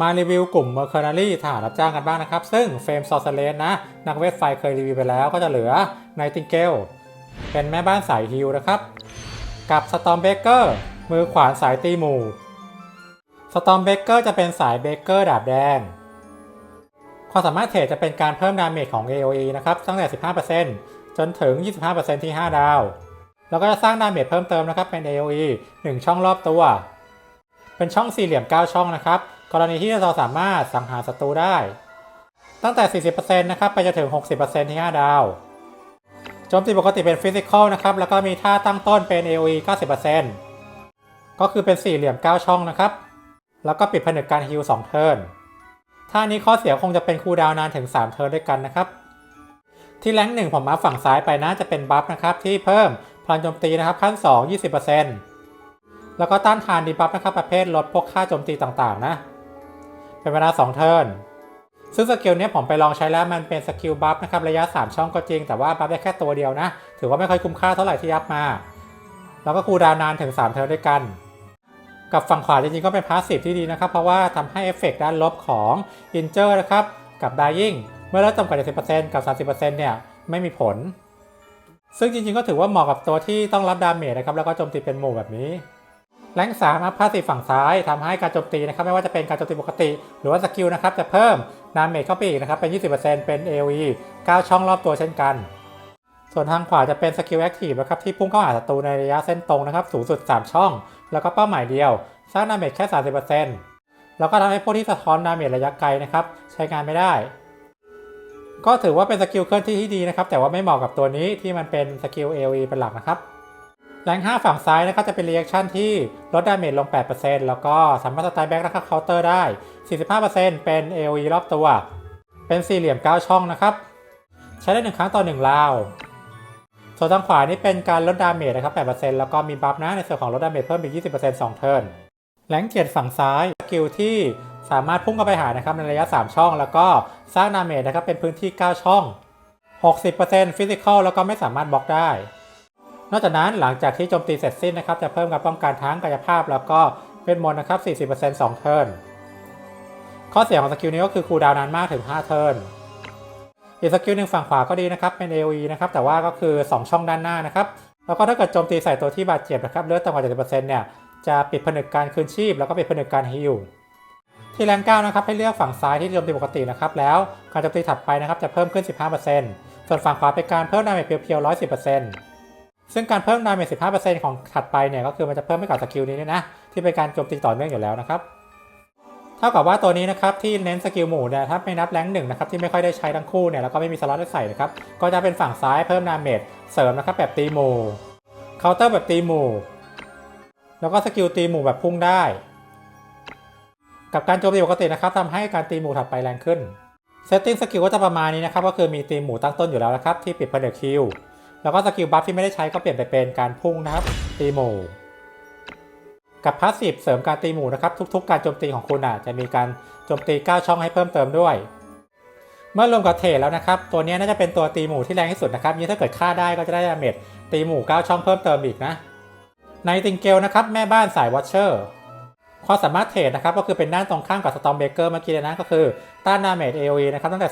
มารีวิวกลุ่ม Mercenary ทหารรับจ้างกันบ้างนะครับ ซึ่งเฟรมซอสเลสนะ นักเวทไฟเคยรีวิวไปแล้วก็จะเหลือ Nightingale เป็นแม่บ้านสายฮิลนะครับ กับ Stormbreaker มือขวานสายตีหมู่ Stormbreaker จะเป็นสายเบเกอร์ดาบแดง ความสามารถเทรดจะเป็นการเพิ่มดาเมจของ AoE นะครับ ตั้งแต่ 15%จนถึง 25%ที่ 5 ดาว แล้วก็จะสร้างดาเมจเพิ่มเติมนะครับเป็น AoE 1 ช่องรอบตัว เป็นช่องสี่เหลี่ยม 9 ช่องนะครับ กรณีที่เราสามารถสังหารศัตรูได้ ตั้งแต่ 40%นะครับไปจนถึง 60%ที่ 5 ดาวโจมตีปกติเป็นฟิสิกอลนะครับ แล้วก็มีท่าตั้งต้นเป็น AoE 90%ก็คือเป็นสี่เหลี่ยม 9 ช่องนะครับ แล้วก็ปิดผนึกการฮิล2เทิร์นท่านี้ข้อเสียคงจะเป็นคูดาวนานถึง 3 เทิร์นด้วยกันนะครับ ที่แรงหนึ่งผมมาฝั่งซ้ายไปนะจะเป็นบัฟนะครับ ที่เพิ่มพลังโจมตีนะครับขั้น 2 20%แล้วก็ต้านทานดีบัฟนะครับประเภทลดพวกค่าโจมตีต่างๆ นะ เป็นเวลา 2 เทิร์นซึ่งสกิลเนี้ยผมไปลองใช้แล้วมันเป็นสกิลบัฟนะครับระยะ 3 ช่องก็จริง แต่ว่าบัฟได้แค่ตัวเดียวนะ ถือว่าไม่ค่อยคุ้มค่าเท่าไหร่ที่ยับมา แล้วก็คูดาวนานถึง 3 เทิร์นด้วยกัน กับฝั่งขวาจริงๆก็เป็นพาสซีฟที่ดีนะครับ เพราะว่าทำให้เอฟเฟกต์ด้านลบของอินเจอร์นะครับกับด y ยิงเมื่อลดต่ำกว่า70%กับ 30%เนี่ยไม่มีผล ซึ่งจริงๆก็ถือว่าเหมาะกับตัวที่ต้องรับดาเมจนะครับแล้วก็โจมตีเป็นหมู่แบบนี้ แรงสามอัพพาสซีฝั่งซ้ายทำให้การโจมตีนะครับไม่ว่าจะเป็นการโจมตีปกติ หรือว่าสกิลนะครับจะเพิ่มดามเมจเข้าไปอีกนะครับเป็น 20%เป็น AoE 9 ช่องรอบตัวเช่นกัน ส่วนทางขวาจะเป็นสกิลแอคทีฟนะครับที่พุ่งเข้าหาศัตรูในระยะเส้นตรงนะครับสูงสุด 3 ช่อง แล้วก็เป้าหมายเดียว สร้างดามเมจแค่ 30%แล้วก็ทำให้พวกที่สะท้อนดามเมจระยะไกลนะครับใช้งานไม่ได้ ก็ถือว่าเป็นสกิลเคลื่อนที่ที่ดีนะครับแต่ว่าไม่เหมาะกับตัวนี้ที่มันเป็นสกิล AoE เป็นหลักนะครับ แรง5ฝั่งซ้ายนะครับจะเป็นรีแอคชั่นที่ลดดาเมจลง 8%แล้วก็สามารถสไตล์แบ็กและเคาน์เตอร์ได้ 45%เป็น AoE รอบตัว เป็นสี่เหลี่ยม 9 ช่องนะครับ ใช้ได้ 1 ครั้งต่อ 1 ราว ส่วนทางขวานี่เป็นการลดดาเมจนะครับ 8%แล้วก็มีบัฟนะในส่วนของลดดาเมจเพิ่มอีก 20% 2 เทิร์นแรงเกียรฝั่งซ้ายสกิลที่สามารถพุ่งเข้าไปหานะครับในระยะ 3 ช่อง แล้วก็สร้างดาเมจนะครับเป็นพื้นที่ 9 ช่อง 60%ฟิสิกอลแล้วก็ไม่สามารถบล็อกได้ นอกจากนั้นหลังจากที่โจมตีเสร็จสิ้นนะครับจะเพิ่มการป้องกันทั้งกายภาพแล้วก็เวทมนนะครับ 40% 2 เทิร์น ข้อเสียของสกิลนี้ก็คือคูลดาวนานมากถึง 5 เทิร์น อีกสกิลหนึ่งฝั่งขวาก็ดีนะครับเป็น AoE นะครับแต่ว่าก็คือ 2 ช่องด้านหน้านะครับแล้วก็ถ้าเกิดโจมตีใส่ตัวที่บาดเจ็บนะครับเลือดต่ำกว่า70%เนี่ยจะปิดผนึกการคืนชีพ แล้วก็ปิดผนึกการฮีลที่แรงก้านะครับให้เลือกฝั่งซ้ายที่โจมตีปกตินะครับแล้วการโจมตีถัดไปนะครับจะเพิ่มขึ้น 15%ส่วนฝั่งขวาเป็นการเพิ่มดาเมจเพียวๆ110% ซึ่งการเพิ่มดาเมจ15%ของถัดไปเนี่ยก็คือมันจะเพิ่มให้กับสกิลนี้ด้วยนะ ที่เป็นการโจมตีต่อเนื่องอยู่แล้วนะครับเท่ากับว่าตัวนี้นะครับที่เน้นสกิลหมู่เนี่ยถ้าไม่นับแรงหนึ่งนะครับที่ไม่ค่อยได้ใช้ทั้งคู่เนี่ยแล้วก็ไม่มีสล็อตให้ใส่นะครับก็จะเป็นฝั่งซ้ายเพิ่มดาเมจเสริมนะครับแบบตีหมู่เคาน์เตอร์แบบตีหมู่ แล้วก็สกิลตีหมู่แบบพุ่งได้ กับการโจมตีปกตินะครับทำให้การตีหมู่ถัดไปแรงขึ้นเซตติ้งสกิลก็จะประมาณนี้นะครับก็คือมีตีหมู่ตั้งต้นอยู่แล้วนะครับที่ปิดผนึกคิว แล้วก็สกิลบัฟที่ไม่ได้ใช้ก็เปลี่ยนไปเป็นการพุ่งนะครับ ตีหมู่กับพาสซีฟเสริมการตีหมู่นะครับ ทุก ๆ การโจมตีของคุณอะจะมีการโจมตี 9 ช่องให้เพิ่มเติมด้วย เมื่อรวมกับเทรแล้วนะครับ ตัวนี้น่าจะเป็นตัวตีหมู่ที่แรงที่สุดนะครับนี่ถ้าเกิดฆ่าได้ก็จะได้ดาเมจตีหมู่ 9 ช่องเพิ่มเติมอีกนะในติงเกลนะครับแม่บ้านสายวอชเชอร์ความสามารถเทรดนะครับก็คือเป็นด้านตรงข้ามกับสตอมเบเกอร์เมื่อกี้เลยนะก็คือต้านดาเมจ AoE นะครับตั้งแต่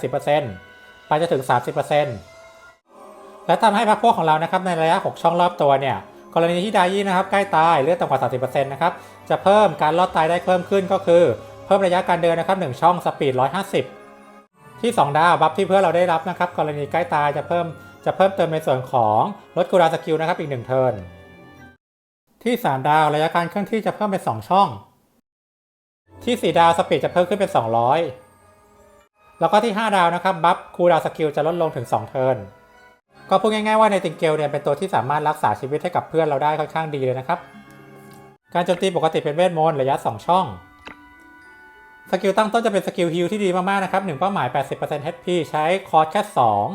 10%ไปจนถึง 30% และทำให้พรรคพวกของเรานะครับในระยะ 6 ช่องรอบตัวเนี่ยกรณีที่ไดยี่นะครับใกล้ตายเลือดต่ำกว่า 30%นะครับจะเพิ่มการรอดตายได้เพิ่มขึ้นก็คือ เพิ่มระยะการเดินนะครับ1ช่องสปีด 150 ที่ 2 ดาวบัฟที่เพื่อเราได้รับนะครับกรณีใกล้ตายจะเพิ่มจะเพิ่มเติมในส่วนของลดคูลดาสกิลนะครับอีก1เทิร์นที่ 3 ดาวระยะการเคลื่อนที่จะเพิ่มเป็น 2 ช่อง ที่ 4 ดาวสปีดจะเพิ่มขึ้นเป็น 200 แล้วก็ที่ 5 ดาวนะครับบัฟคูดาวสกิลจะลดลงถึง 2 เทิร์น ก็พูดง่ายๆว่าในติงเกลเนี่ยเป็นตัวที่สามารถรักษาชีวิตให้กับเพื่อนเราได้ค่อนข้างดีเลยนะครับ การโจมตีปกติเป็นเวทมนต์ระยะ 2 ช่อง สกิลตั้งต้นจะเป็นสกิลฮิลที่ดีมากๆนะครับ1เป้าหมาย 80% HP ใช้คอร์สแค่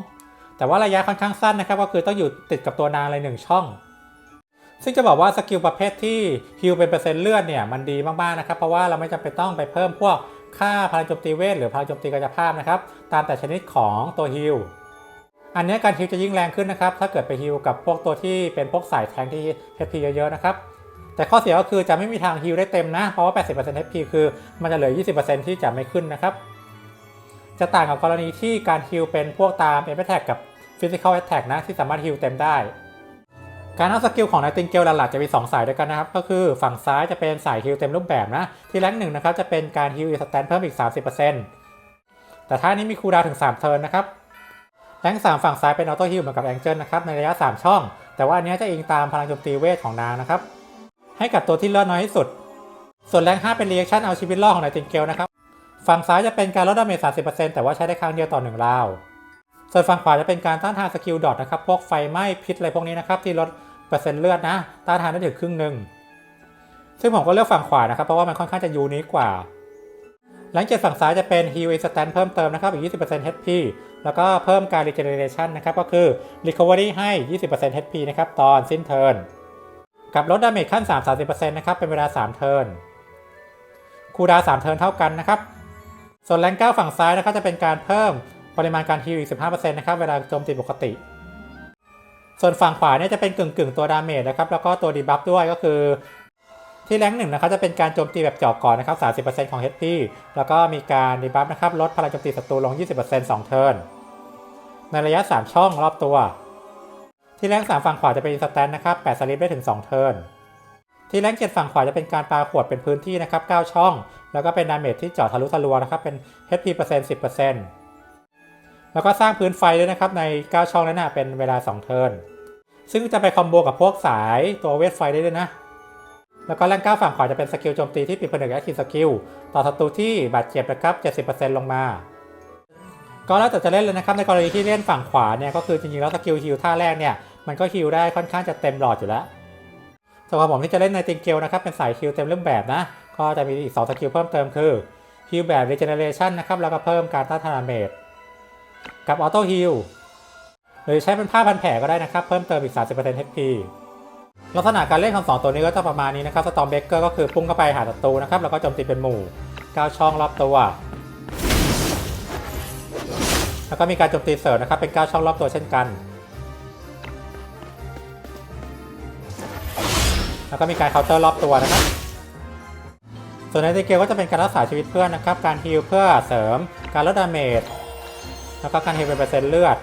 2 แต่ว่าระยะค่อนข้างสั้นนะครับก็คือต้องอยู่ติดกับตัวนางเลย 1 ช่อง ซึ่งจะบอกว่าสกิลประเภทที่ฮิลเป็นเปอร์เซ็นต์เลือดเนี่ยมันดีมากๆนะครับเพราะว่าเราไม่จำเป็นต้องไปเพิ่มพวกค่าพลังโจมตีเวทหรือพลังโจมตีกายภาพนะครับตามแต่ชนิดของตัวฮิล อันนี้การฮิลจะยิ่งแรงขึ้นนะครับ ถ้าเกิดไปฮิลกับพวกตัวที่เป็นพวกสายแทงที่ HP เยอะๆนะครับ แต่ข้อเสียก็คือจะไม่มีทางฮิลได้เต็มนะ เพราะว่า 80% HP คือมันจะเหลือ 20%ที่จะไม่ขึ้นนะครับ จะต่างกับกรณีที่การฮิลเป็นพวกตาม a อ a t t a c k กับ Physical Attack นะที่สามารถฮิลเต็มได้ การเอาสกิลของ Nightingale หลักๆจะมี 2 สายด้วยกันนะครับ ก็คือฝั่งซ้ายจะเป็นสายฮิลเต็มรูปแบบนะ ที่แรงหนึ่งนะครับจะเป็นการฮิลอีสแตนเพิ่มอีก 30%แต่ท่านี้มีคูลดาวถึง 3 เทิร์นนะครับ แรง3ฝั่งซ้ายเป็นออโต้ฮิลเหมือนกับแองเจิลนะครับในระยะ 3 ช่อง แต่ว่าอันนี้จะอิงตามพลังโจมตีเวทของนางนะครับ ให้กับตัวที่เลือดน้อยที่สุด ส่วนแรง 5 เป็นรีแอคชั่นเอาชีวิตรอดของ Nightingale นะครับ ฝั่งซ้ายจะเป็นการลดดาเมจ30%แต่ว่าใช้ได้ครั้งเดียวต่อ1ราว ส่วนฝั่งขวาจะเป็นการต้านทานสกิลดอทนะครับ พวกไฟไหม้พิษอะไรพวกนี้นะครับที่ลดเปอร์เซ็นต์เลือดนะ ต้านทานได้ถึงครึ่งหนึ่งซึ่งผมก็เลือกฝั่งขวานะครับเพราะว่ามันค่อนข้างจะยูนิคกว่า หลังจากฝั่งซ้ายจะเป็น Heal Instant เพิ่มเติมนะครับอีก 20% HP แล้วก็เพิ่มการ Regeneration นะครับก็คือ Recovery ให้ 20% HP นะครับตอนสิ้นเทิร์นกับลดดาเมจขั้น 3 30%นะครับเป็นเวลา 3 เทิร์นคูดาว3เทิร์นเท่ากันนะครับ ส่วนแรงก้าวฝั่งซ้ายนะครับจะเป็นการเพิ่มปริมาณการฮีลอีก 15%นะครับเวลาโจมตีปกติ ส่วนฝั่งขวาเนี่ยจะเป็นกึ่งกึ่งๆตัวดาเมจนะครับแล้วก็ตัวดีบัฟด้วยก็คือ ที่แรงหนึ่งนะครับจะเป็นการโจมตีแบบเจาะก่อนนะครับ 30%ของ HP แล้วก็มีการดีบัฟนะครับลดพลังโจมตีศัตรูลง 20% 2 เทิร์น ในระยะ 3 ช่องรอบตัว ที่แรง 3 ฝั่งขวาจะเป็นสแตนนะครับ 8 สลิปได้ถึง 2 เทิร์น ที่แรง 7 ฝั่งขวาจะเป็นการปาขวดเป็นพื้นที่นะครับ 9 ช่อง แล้วก็เป็นดาเมจที่เจาะทะลุทะลวงนะครับเป็น HP เปอร์เซ็นต์10%แล้วก็สร้างพื้นไฟด้วยนะครับใน 9 ช่องนั้นนะเป็นเวลา 2 เทิร์น ซึ่งจะไปคอมโบกับพวกสายตัวเวทไฟได้ด้วยนะ แล้วก็แรงก้าวฝั่งขวาจะเป็นสกิลโจมตีที่ปิดผนึกแอคทีฟสกิลต่อศัตรูที่บาดเจ็บนะครับ 70%ลงมา ก็แล้วแต่จะเล่นเลยนะครับในกรณีที่เล่นฝั่งขวาเนี่ยก็คือจริงๆแล้วสกิลฮิลท่าแรกเนี่ยมันก็ฮิลได้ค่อนข้างจะเต็มหลอดอยู่แล้วส่วนของผมที่จะเล่นในติงเกลนะครับเป็นสายฮิลเต็มรูปแบบนะก็จะมีอีก2สกิลเพิ่มเติมคือฮิลแบบ Regeneration นะครับแล้วก็เพิ่มการต้านทานาเมจกับออโต้ฮิลหรือใช้เป็นผ้าพันแผลก็ได้นะครับเพิ่มเติมอีก 30% HP ลักษณะการเล่นของสองตัวนี้ก็จะประมาณนี้นะครับสตอมเบเกอร์ก็คือพุ่งเข้าไปหาศัตรูนะครับแล้วก็โจมตีเป็นหมู่9ช่องรอบตัว แล้วก็มีการโจมตีเสริมนะครับเป็น9ช่องรอบตัวเช่นกัน แล้วก็มีการเคาน์เตอร์รอบตัวนะครับ ส่วนในเกมก็จะเป็นการรักษาชีวิตเพื่อนนะครับ การฮีลเพื่อเสริม การลดดาเมจแล้วก็การฮีลเป็นเปอร์เซ็นต์เลือด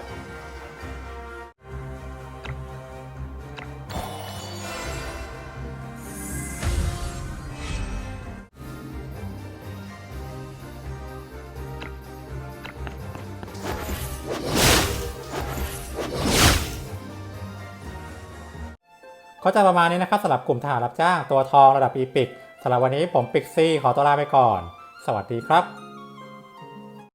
ก็จะประมาณนี้นะครับสำหรับกลุ่มทหารรับจ้างตัวทองระดับอีพิกสำหรับวันนี้ผมปิกซี่ขอตัวลาไปก่อน สวัสดีครับ